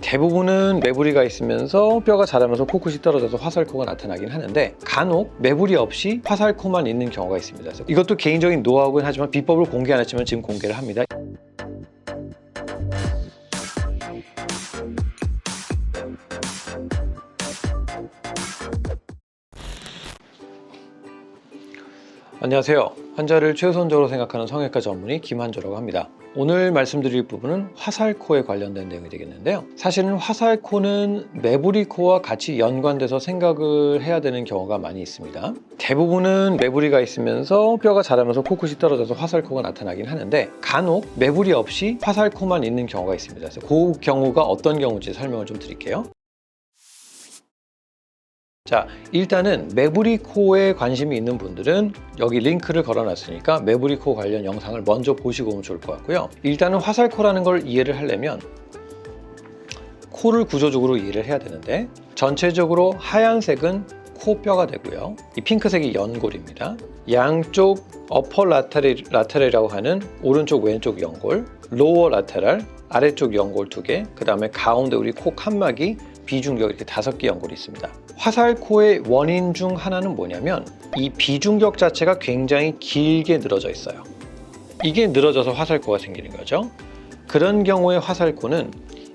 대부분은 매부리가 있으면서 뼈가 자라면서 코끝이 떨어져서 화살코가 나타나긴 하는데 간혹 매부리 없이 화살코만 있는 경우가 있습니다. 이것도 개인적인 노하우긴 하지만 비법을 공개 안 했지만 지금 공개를 합니다. 안녕하세요. 환자를 최우선적으로 생각하는 성형외과 전문의 김한조라고 합니다. 오늘 말씀드릴 부분은 화살코에 관련된 내용이 되겠는데요. 사실은 화살코는 매부리코와 같이 연관돼서 생각을 해야 되는 경우가 많이 있습니다. 대부분은 매부리가 있으면서 뼈가 자라면서 코끝이 떨어져서 화살코가 나타나긴 하는데 간혹 매부리 없이 화살코만 있는 경우가 있습니다. 그래서 그 경우가 어떤 경우인지 설명을 좀 드릴게요. 자, 일단은 매부리코에 관심이 있는 분들은 여기 링크를 걸어놨으니까 매부리코 관련 영상을 먼저 보시고 오면 좋을 것 같고요. 일단은 화살코라는 걸 이해를 하려면 코를 구조적으로 이해를 해야 되는데 전체적으로 하얀색은 코뼈가 되고요. 이 핑크색이 연골입니다. 양쪽 어퍼 라테랄이라고 하는 오른쪽 왼쪽 연골, 로어 라테랄 아래쪽 연골 두 개, 그 다음에 가운데 우리 코 칸막이 비중격 이렇게 다섯 개 연골이 있습니다. 화살코의 원인 중 하나는 뭐냐면 이 비중격 자체가 굉장히 길게 늘어져 있어요. 이게 늘어져서 화살코가 생기는 거죠. 그런 경우에 화살코는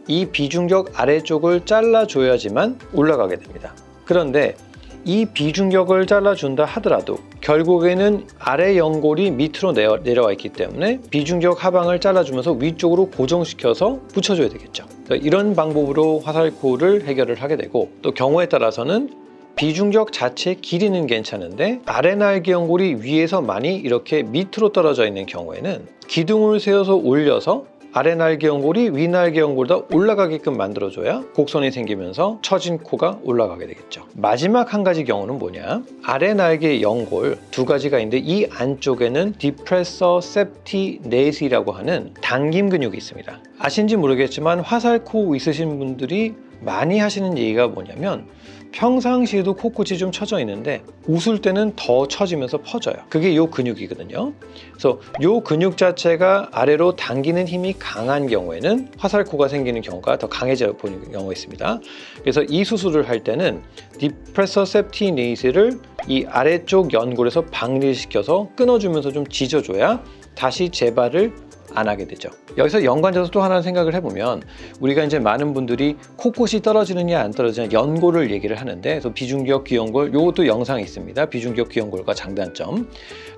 이 비중격 아래쪽을 잘라줘야지만 올라가게 됩니다. 그런데 이 비중격을 잘라준다 하더라도 결국에는 아래 연골이 밑으로 내려, 내려와 있기 때문에 비중격 하방을 잘라주면서 위쪽으로 고정시켜서 붙여줘야 되겠죠. 이런 방법으로 화살코를 해결을 하게 되고 또 경우에 따라서는 비중격 자체 길이는 괜찮은데 아래 날개 연골이 위에서 많이 이렇게 밑으로 떨어져 있는 경우에는 기둥을 세워서 올려서 아래 날개 연골이 위 날개 연골보다 올라가게끔 만들어줘야 곡선이 생기면서 처진 코가 올라가게 되겠죠. 마지막 한 가지 경우는 뭐냐? 아래 날개 연골 두 가지가 있는데 이 안쪽에는 디프레서 septine이라고 하는 당김 근육이 있습니다. 아신지 모르겠지만 화살코 있으신 분들이 많이 하시는 얘기가 뭐냐면 평상시에도 코끝이 좀 처져 있는데 웃을 때는 더 처지면서 퍼져요. 그게 요 근육이거든요. 그래서 요 근육 자체가 아래로 당기는 힘이 강한 경우에는 화살코가 생기는 경우가 더 강해져 보이는 경우가 있습니다. 그래서 이 수술을 할 때는 디프레서 septine이를 이 아래쪽 연골에서 방리시켜서 끊어주면서 좀 지져줘야 다시 재발을 안 하게 되죠. 여기서 연관져서 또 하나 생각을 해보면 우리가 이제 많은 분들이 코끝이 떨어지느냐 안 떨어지느냐 연골을 얘기를 하는데 그래서 비중격 귀연골 요것도 영상이 있습니다. 비중격 귀연골과 장단점.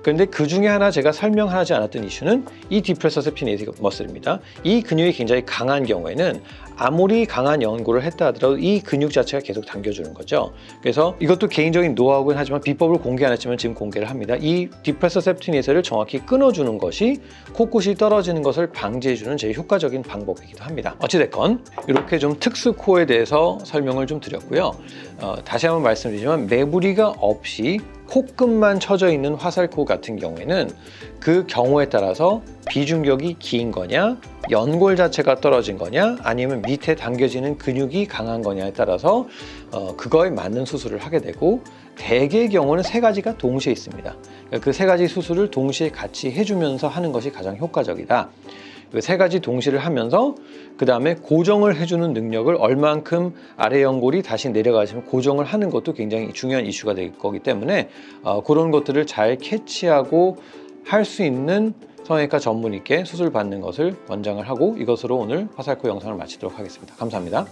그런데 그 중에 하나 제가 설명하지 않았던 이슈는 이 디프레서 세피네이스 머슬입니다. 이 근육이 굉장히 강한 경우에는 아무리 강한 연골을 했다 하더라도 이 근육 자체가 계속 당겨주는 거죠. 그래서 이것도 개인적인 노하우긴 하지만 비법을 공개 안 했지만 지금 공개를 합니다. 이 디프레서 세프티네이스를 정확히 끊어주는 것이 코끝이 떨어지는 것을 방지해주는 제일 효과적인 방법이기도 합니다. 어찌됐건 이렇게 좀 특수 코에 대해서 설명을 좀 드렸고요. 어, 다시 한번 말씀드리지만 매부리가 없이 코끝만 쳐져 있는 화살코 같은 경우에는 그 경우에 따라서 비중격이 긴 거냐, 연골 자체가 떨어진 거냐, 아니면 밑에 당겨지는 근육이 강한 거냐에 따라서 어, 그거에 맞는 수술을 하게 되고 대개의 경우는 세 가지가 동시에 있습니다. 그 세 가지 수술을 동시에 같이 해주면서 하는 것이 가장 효과적이다. 그 세 가지 동시를 하면서 그 다음에 고정을 해주는 능력을 얼만큼 아래 연골이 다시 내려가시면 고정을 하는 것도 굉장히 중요한 이슈가 될 거기 때문에 어, 그런 것들을 잘 캐치하고 할 수 있는 성형외과 전문의께 수술 받는 것을 권장을 하고 이것으로 오늘 화살코 영상을 마치도록 하겠습니다. 감사합니다.